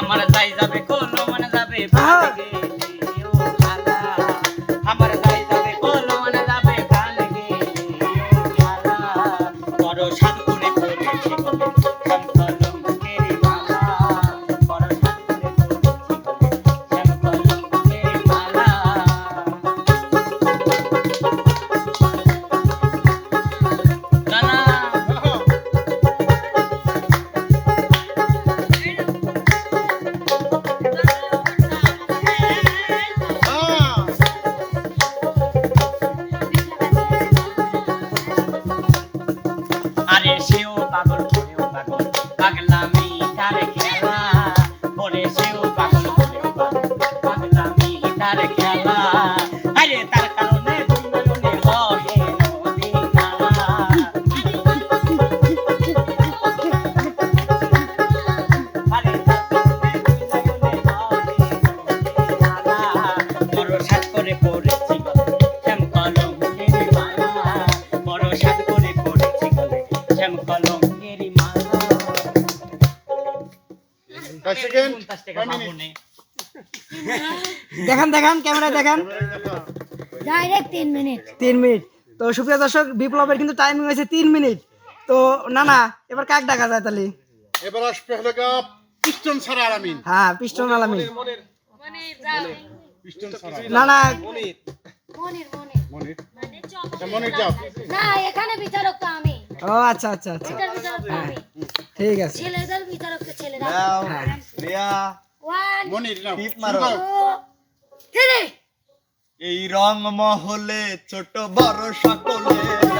আমার যাই যাবে দেখান দেখান ক্যামেরা দেখান। তিন মিনিট তো সুপ্রিয় দর্শক বিপ্লবের কিন্তু টাইমিং হয়েছে তিন মিনিট তো না না এবার কাক ডাকা যায় তাহলে? এবার আসবে পিস্টন আলামিন। হ্যাঁ পিস্টন আলামিন। না না ও আচ্ছা আচ্ছা আচ্ছা। ঠিক আছে। ছেলেদের বিচারক ছেলেরা। হ্যাঁ। এই রং মহলে ছোট বড় সকলে।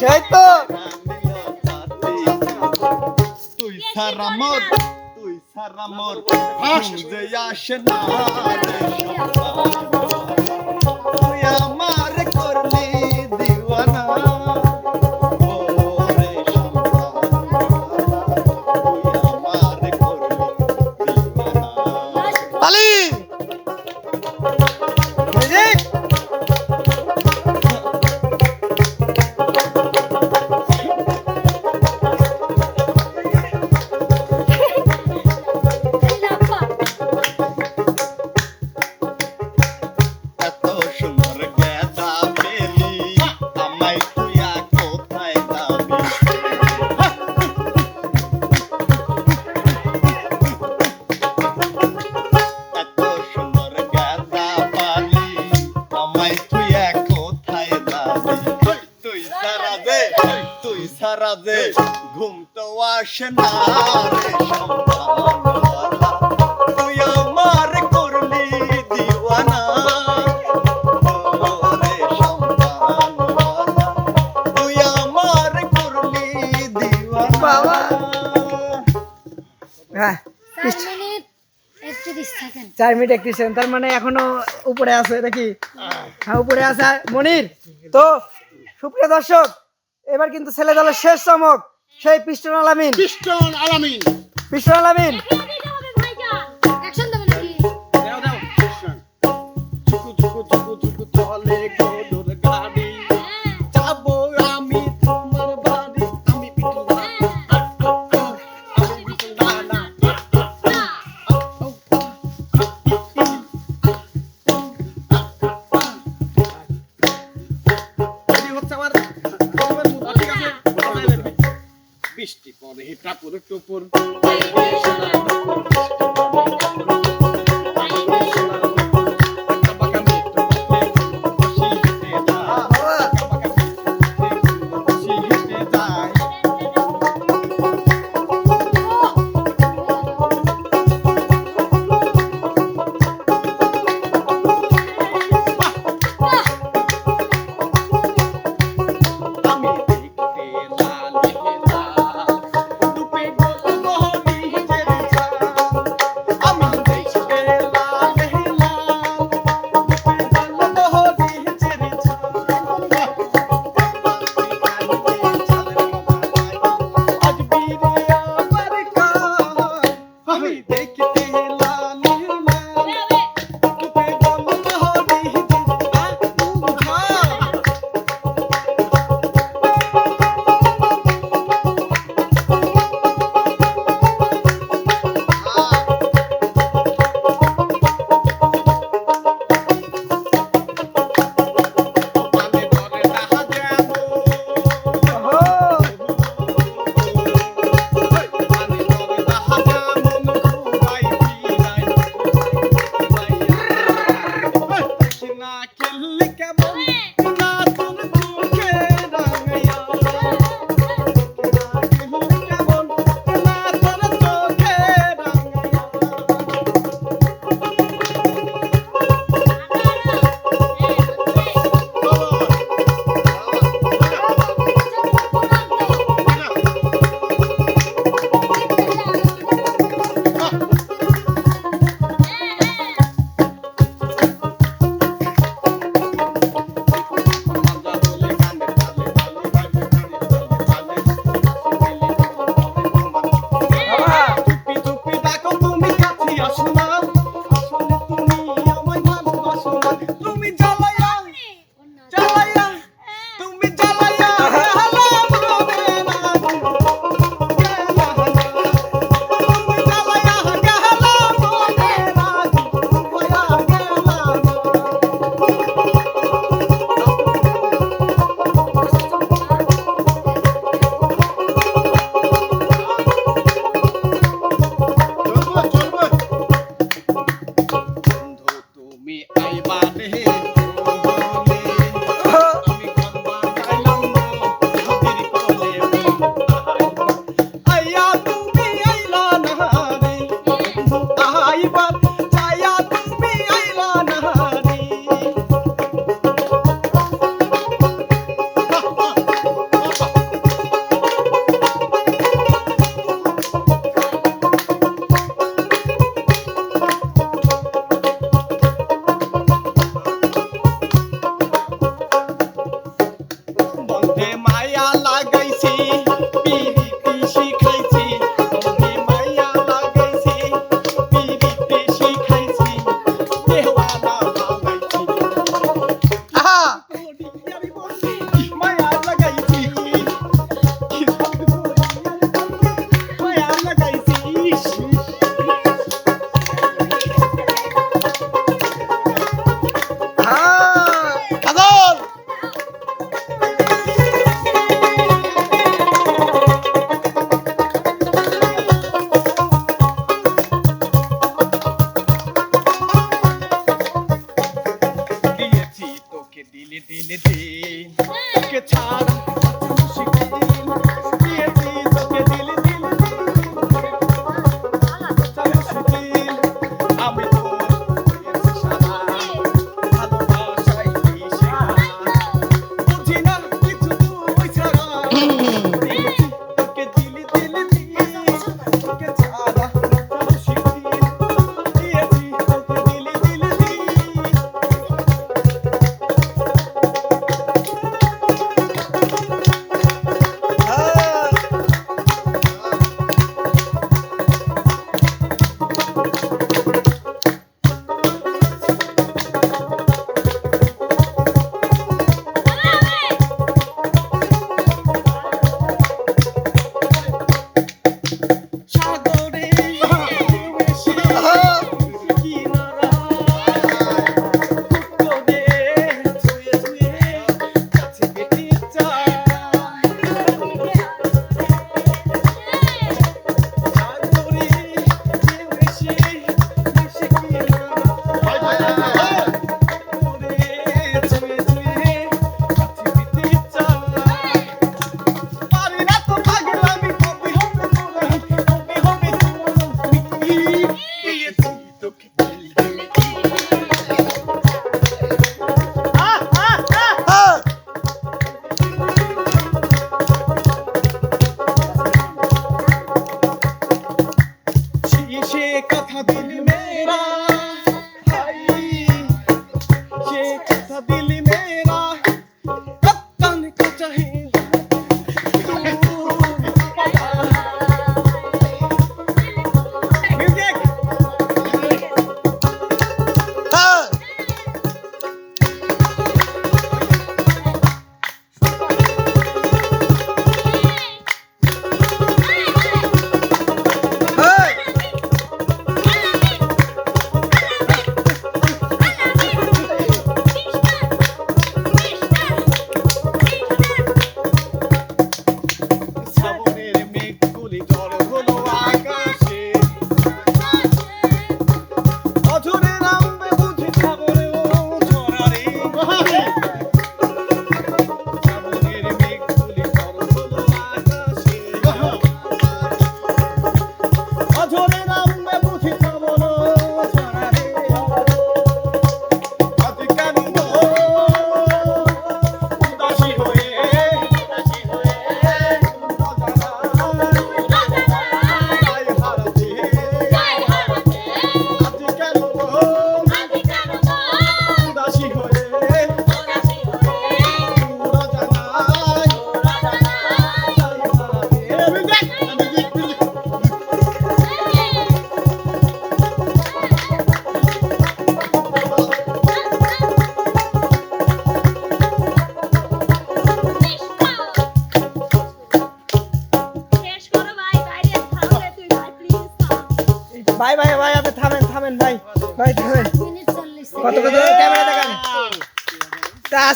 সেই তো। তুই সারা মর তুই সারা মর আসে। না চার মিনিট একত্রিশ তার মানে এখনও উপরে আছে দেখি হ্যাঁ উপরে আছে মনির তো সুপ্রিয় দর্শক এবার কিন্তু ছেলে দলের শেষ চমক সেই পিস্টন আলামিন পিস্টন আলামিন পিস্টন আলামিন অ্যাকশন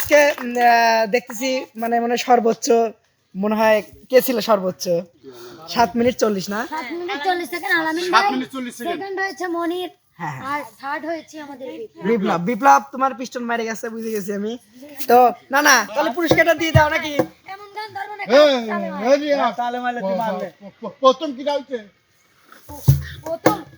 আজকে দেখতেছি মানে মনে হয় সর্বোচ্চ মনে হয় কে ছিল সর্বোচ্চ সাত মিনিট চল্লিশ না সাত মিনিট চল্লিশ সেকেন্ড আলামিন ভাই সেকেন্ড সেকেন্ড হয়েছে মনির হ্যাঁ হ্যাঁ আর থার্ড হয়েছে আমাদের বিপ্লব। বিপ্লব বিপ্লব তোমার পিস্টন মারে গেছে বুঝে গেছি আমি তো না না তাহলে পুরস্কারটা দিয়ে দাও নাকি এমন গান ধরবো না তাহলে হয়। এই রিয়া, তাহলে মারলে তুই মারলে প- প- প্রথম কি গাইছে প্রথম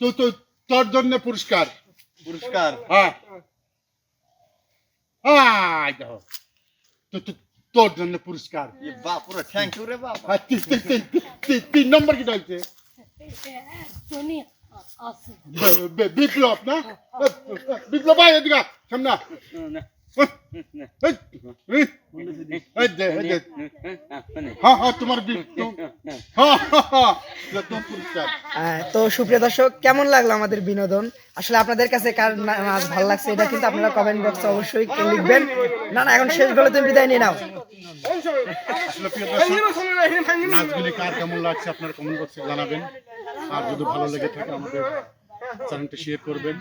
তো তো তোর জন্য পুরস্কার পুরস্কার হ্যাঁ হ্যাঁ দেখো তো তো- তোর জন্য পুরস্কার এ বাপ পুরো থ্যাংক ইউ রে বাপ আর তিন- তিন- তিন- তিন- তিন নম্বর কি হয়েছে শুনি আছে বে- বে- বিপ্লব না বিপ্লব ভাই এদিকে আয়, সামনে দে, দে। হ্যাঁ তোমার তো সুপ্রিয় দর্শক কেমন লাগল আমাদের বিনোদন? আসলে আপনাদের কাছে কার নাচ ভালো লাগছে এটা কিন্তু আপনারা কমেন্ট বক্সে অবশ্যই লিখবেন। না না এখন শেষ বলে তুমি বিদায় নিয়ে নাও। নাচগুলি কার কেমন লাগছে আপনারা কমেন্ট বক্সে জানাবেন। আর যদি ভালো লেগে থাকে আমাদের চ্যানেলটা শেয়ার করবেন।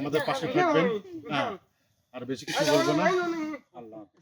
আমাদের পাশে থাকবেন। হ্যাঁ আর বেশি কিছু বলব না। আল্লাহ হাফেজ।